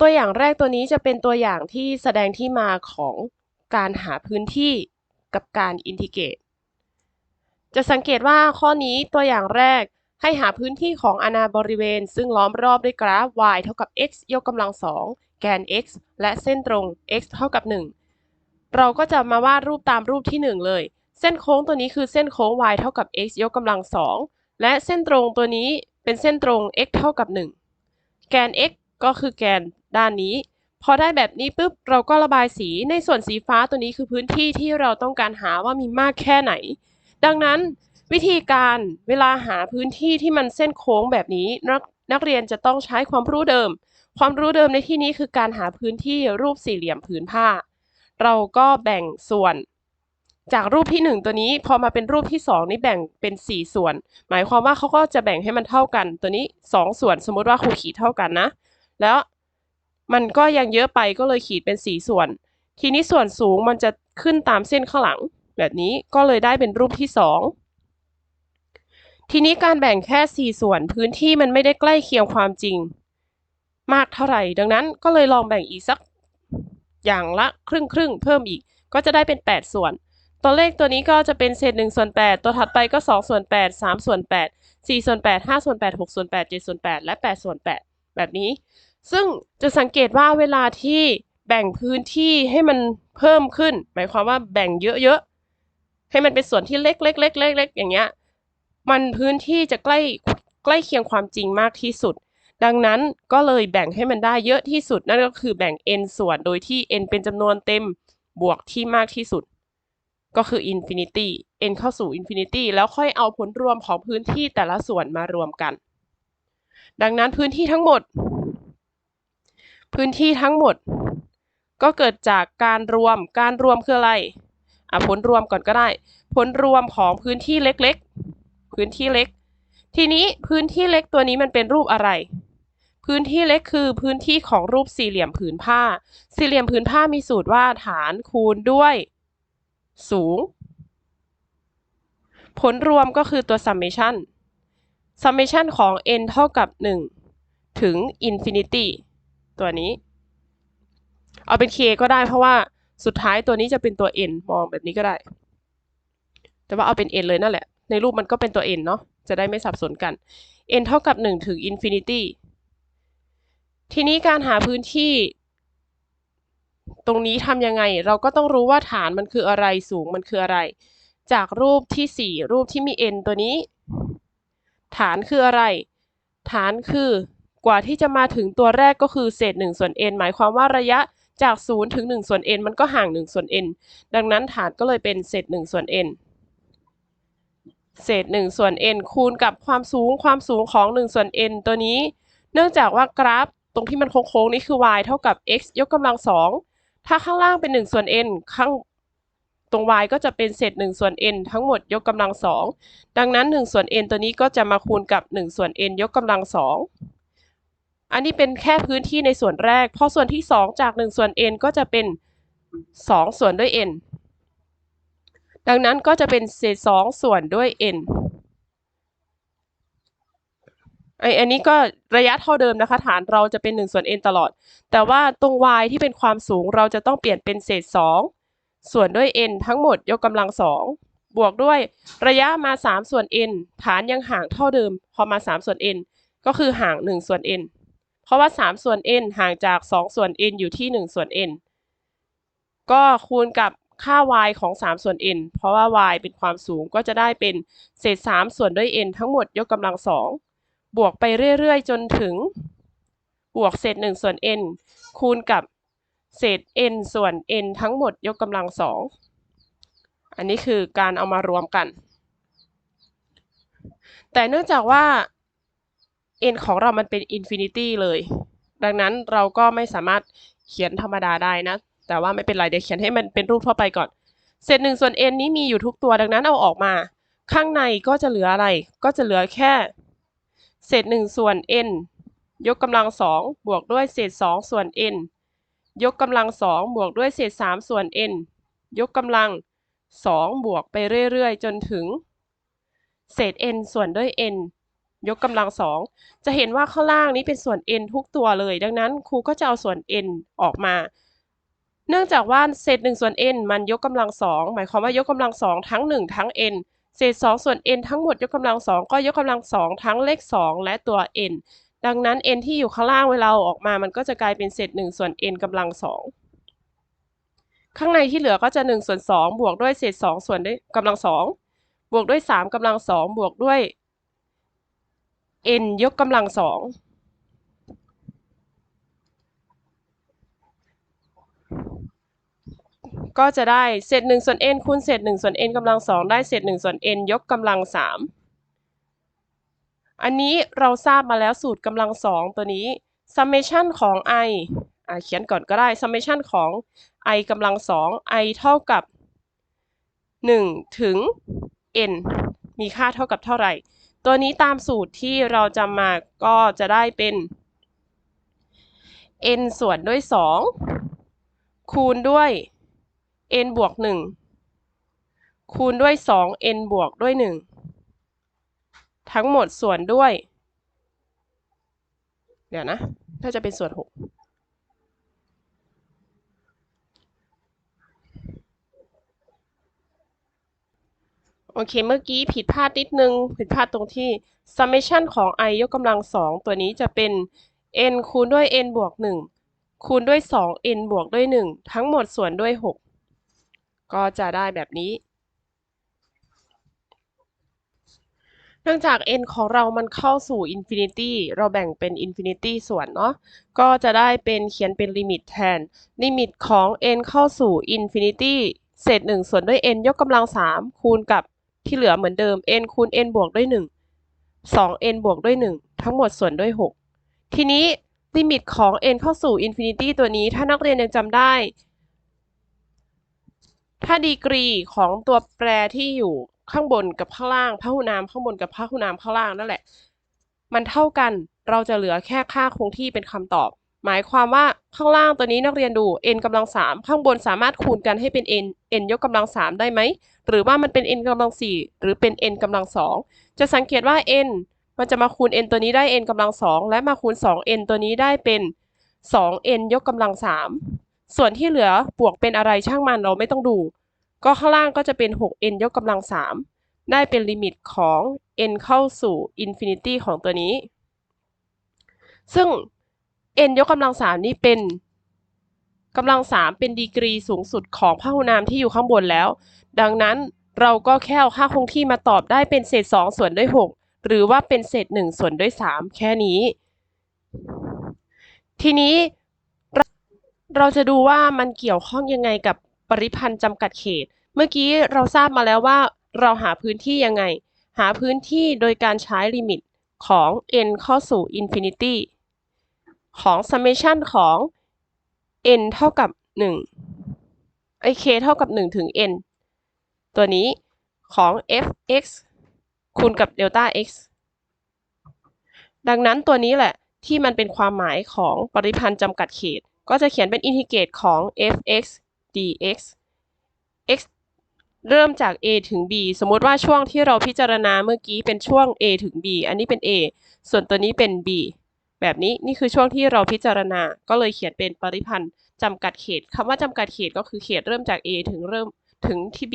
ตัวอย่างแรกตัวนี้จะเป็นตัวอย่างที่แสดงที่มาของการหาพื้นที่กับการอินทิเกรตจะสังเกตว่าข้อนี้ตัวอย่างแรกให้หาพื้นที่ของอนาบริเวณ ซึ่งล้อมรอบด้วยกราฟ y เท่ากับ x ยกกำลังสองแกน x และเส้นตรง x เท่ากับ 1 เราก็จะมาวาดรูปตามรูปที่ 1 เลย เส้นโค้งตัวนี้คือเส้นโค้ง y เท่ากับ x ยกกำลังสองและเส้นตรงตัวนี้เป็นเส้นตรง x เท่ากับ 1 แกน x ก็คือแกน ด้านนี้ พอได้แบบนี้ปุ๊บเราก็ระบายสีในส่วนสีฟ้าตัวนี้คือพื้นที่ที่เราต้องการหาว่ามีมากแค่ไหน ดังนั้นวิธีการเวลาหาพื้นที่ที่มันเส้นโค้งแบบนี้นักนักเรียนจะต้องใช้ความรู้เดิม ความรู้เดิมในที่นี้คือการหาพื้นที่รูปสี่เหลี่ยมผืนผ้า เราก็แบ่งส่วน จากรูปที่หนึ่งตัวนี้พอมาเป็นรูปที่สองนี่แบ่งเป็นสี่ส่วน หมายความว่าเขาก็จะแบ่งให้มันเท่ากัน ตัวนี้สองส่วนสมมติว่าครูขีดเท่ากันนะ แล้ว มันก็ยังเยอะไปก็เลยขีดเป็นสีส่วน ทีนี้ส่วนสูงมันจะขึ้นตามเส้นข้างหลัง แบบนี้ก็เลยได้เป็นรูปที่สองทีนี้การแบ่งแค่สี่ส่วนพื้นที่มันไม่ได้ใกล้เคียงความจริง มากเท่าไหร่ ดังนั้นก็เลยลองแบ่งอีกสักอย่างละครึ่งครึ่งเพิ่มอีก ก็จะได้เป็น 8 ส่วน ตัวเลขตัวนี้ก็จะเป็นเศษ1ส่วน8ตัวถัดไปก็2ส่วน8 3ส่วน8 4ส่วน8 5ส่วน8 6ส่วน8 7ส่วน8และ8ส่วน8แบบนี้ ซึ่งจะสังเกตว่าเวลาที่แบ่งพื้นที่ให้มันเพิ่มขึ้น หมายความว่าแบ่งเยอะๆให้มันเป็นส่วนที่เล็กๆเล็กๆเล็กๆอย่างเงี้ยมันพื้นที่จะใกล้ใกล้เคียงความจริงมากที่สุด ดังนั้นก็เลยแบ่งให้มันได้เยอะที่สุด นั่นก็คือแบ่ง n ส่วนโดยที่ n เป็นจำนวนเต็มบวกที่มากที่สุด ก็คือ infinity n เข้าสู่ infinity แล้วค่อยเอาผลรวมของพื้นที่แต่ละส่วนมารวมกัน ดังนั้นพื้นที่ทั้งหมด พื้นที่ทั้งหมด ก็เกิดจากการรวม การรวมคืออะไรอะผลรวมก่อนก็ได้ ผลรวมของพื้นที่เล็กๆ พื้นที่เล็ก ทีนี้พื้นที่เล็กตัวนี้มันเป็นรูปอะไร พื้นที่เล็กคือพื้นที่ของรูปสี่เหลี่ยมผืนผ้า สี่เหลี่ยมผืนผ้ามีสูตรว่าฐานคูณด้วย สูง ผลรวมก็คือตัว summation summation ของ n เท่ากับ 1 ถึง infinity ตัวนี้ เอาเป็น k ก็ได้เพราะว่าสุดท้ายตัวนี้จะเป็นตัว n มองแบบนี้ก็ได้ แต่ว่าเอาเป็น n เลยนั่นแหละ ในรูปมันก็เป็นตัว n เนาะ จะได้ไม่สับสนกัน n เท่ากับ 1 ถึง infinity ทีนี้การหาพื้นที่ ตรงนี้ทำยังไง เราก็ต้องรู้ว่าฐานมันคืออะไร สูงมันคืออะไร จากรูปที่ 4 รูปที่มี n ตัวนี้ ฐานคืออะไร ฐานคือ กว่าที่จะมาถึงตัวแรกก็คือเศษ1ส่วน n หมายความว่าระยะจาก 0 ถึง 1 ส่วน n มันก็ห่าง 1 ส่วน n ดังนั้นฐานก็เลยเป็นเศษ 1 ส่วน n เศษ 1 ส่วน n คูณกับความสูงความสูงของ 1 ส่วน n ตัวนี้ เนื่องจากว่ากราฟตรงที่มันโค้งๆนี่คือ y เท่ากับ x ยกกำลัง 2 ถ้าข้างล่างเป็น 1 ส่วน n ข้างตรง y ก็จะเป็นเศษ 1 ส่วน n ทั้งหมดยกกำลัง 2 ดังนั้น 1 ส่วน n ตัวนี้ก็จะมาคูณกับ 1 ส่วน n ยกกำลัง 2 อันนี้เป็นแค่พื้นที่ในส่วนแรก พอส่วนที่ 2 จาก 1 ส่วน n ก็จะเป็น 2 ส่วนด้วย n ดังนั้นก็จะเป็นเศษ2ส่วนด้วย n ไออันนี้ก็ระยะเท่าเดิมนะคะ ฐานเราจะเป็น1ส่วน n ตลอด แต่ว่าตรง y ที่เป็นความสูงเราจะต้องเปลี่ยนเป็นเศษ 2 ส่วนด้วย n ทั้งหมดยกกำลัง 2 บวกด้วยระยะมา 3 ส่วน n ฐานยังห่างเท่าเดิม พอมา 3 ส่วน n ก็คือห่าง 1 ส่วน n ราะว่า 3 ส่วน n ห่างจาก 2 ส่วน n อยู่ที่ 1 ส่วน n ก็คูณกับค่า y ของ 3 ส่วน n เพราะว่า y เป็นความสูงก็จะได้เป็นเศษ 3 ส่วนด้วย n ทั้งหมดยกกำลัง 2 บวกไปเรื่อย ๆ จนถึง บวกเศษ 1 ส่วน n คูณกับเศษ n ส่วน n ทั้งหมดยกกำลัง 2 อันนี้คือการเอามารวมกัน แต่เนื่องจากว่า n ของเรามันเป็นอินฟินิตี้เลย ดังนั้นเราก็ไม่สามารถเขียนธรรมดาได้นะ แต่ว่าไม่เป็นไรเดี๋ยวเขียนให้มันเป็นรูปทั่วไปก่อน เศษหนึ่งส่วน n นี้มีอยู่ทุกตัวดังนั้นเอาออกมา ข้างในก็จะเหลืออะไร ก็จะเหลือแค่ เศษหนึ่งส่วน n ยกกำลังสองบวกด้วยเศษสองส่วน n ยกกำลังสองบวกด้วยเศษสามส่วน n ยกกำลังสองบวกไปเรื่อยๆ จนถึง เศษ n ส่วนด้วย n ยกกำลังสองจะเห็นว่าข้างล่างนี้เป็นส่วน n ทุกตัวเลย ดังนั้นครูก็จะเอาส่วน n ออกมา เนื่องจากว่าเศษ1ส่วน n มันยกกำลังสองหมายความว่ายกกำลังสองทั้ง 1 ทั้ง n เศษ2ส่วน n ทั้งหมดยกกำลังสองก็ยกกำลังสองทั้งเลข 2 และตัว n ดังนั้น n ที่อยู่ข้างล่างเวลาอออกมา มันก็จะกลายเป็นเศษ1ส่วน n กำลังสองข้างในที่เหลือก็จะ1ส่วน2บวกด้วยเศษ2ส่วนด้วยกำลังสองบวกด้วย3กำลังสองบวกด้วย n ยกกำลังสองก็จะได้เศษ1ส่วน n คูณเศษ1ส่วน n กำลังสองได้เศษ1ส่วน n ยกกำลังสามอันนี้เราทราบมาแล้วสูตรกำลังสองตัวนี้ summation ของ i อะเขียนก่อนก็ได้ summation ของ i กำลังสอง i เท่ากับ 1 ถึง n มีค่าเท่ากับเท่าไหร่ ตัวนี้ตามสูตรที่เราจำมาก็จะได้เป็น n ส่วนด้วย 2 คูณด้วย n บวก 1 คูณด้วย 2 n บวกด้วย 1 ทั้งหมดส่วนด้วย เดี๋ยวนะ ถ้าจะเป็นส่วน 6 โอเค เมื่อกี้ผิดพลาดนิดนึง ผิดพลาดตรงที่ summation ของ i ยกกำลังสองตัวนี้จะเป็น n คูณด้วย n บวก 1 คูณด้วย 2 n บวกด้วย 1 ทั้งหมดส่วนด้วย 6 ก็จะได้แบบนี้ เนื่องจาก n ของเรามันเข้าสู่ infinity เราแบ่งเป็น infinity ส่วนเนาะ ก็จะได้เป็นเขียนเป็นลิมิตแทน ลิมิตของ n เข้าสู่ infinity เศษ1ส่วนด้วย n ยกกำลัง 3 คูณกับ ที่เหลือเหมือนเดิม n คูณ n บวกด้วย 1 2n บวกด้วย 1 ทั้งหมดส่วนด้วย 6 ทีนี้ลิมิตของ n เข้าสู่ infinity ตัวนี้ ถ้านักเรียนยังจำได้ ถ้าดีกรีของตัวแปรที่อยู่ข้างบนกับข้างล่างพหุนามข้างบนกับพหุนามข้างล่างนั่นแหละ มันเท่ากันเราจะเหลือแค่ค่าคงที่เป็นคำตอบ หมายความว่าข้างล่างตัวนี้นักเรียนดู n กำลังสามข้างบนสามารถคูณกันให้เป็น n n ยกกำลังสามได้ไหม หรือว่ามันเป็น n กำลังสี่หรือเป็น n กำลังสองจะสังเกตว่า n มันจะมาคูณ n ตัวนี้ได้ n กำลังสองและมาคูณ 2n ตัวนี้ได้เป็น 2n ยกกำลังสามส่วนที่เหลือบวกเป็นอะไรช่างมันเราไม่ต้องดู ก็ข้างล่างก็จะเป็น 6n ยกกำลังสามได้เป็นลิมิตของ n เข้าสู่ infinity ของตัวนี้ ซึ่ง n ยกกำลังสามนี่เป็นกำลังสามเป็นดีกรีสูงสุดของพหุนามที่อยู่ข้างบนแล้ว ดังนั้นเราก็แค่เอาค่าคงที่มาตอบได้เป็นเศษ2ส่วนด้วย6หรือว่าเป็นเศษ1ส่วนด้วย3แค่นี้ ทีนี้เราเราจะดูว่ามันเกี่ยวข้องยังไงกับปริพันธ์จำกัดเขต เมื่อกี้เราทราบมาแล้วว่าเราหาพื้นที่ยังไง หาพื้นที่โดยการใช้ลิมิตของ n เข้าสู่ infinity ของ summation ของ n เท่ากับ1ไอ k เท่ากับ 1 ถึง n ตัวนี้ของ f(x) คูณกับ delta x ดังนั้นตัวนี้แหละที่มันเป็นความหมายของปริพันธ์จำกัดเขต ก็จะเขียนเป็นอินทิเกรตของ f(x) dx x เริ่มจาก a ถึง b สมมติว่าช่วงที่เราพิจารณาเมื่อกี้เป็นช่วง a ถึง b อันนี้เป็น a ส่วนตัวนี้เป็น b แบบนี้นี่คือช่วงที่เราพิจารณา ก็เลยเขียนเป็นปริพันธ์จำกัดเขตคำว่าจำกัดเขตก็คือเขตเริ่มจาก a ถึงเริ่มถึงที่ b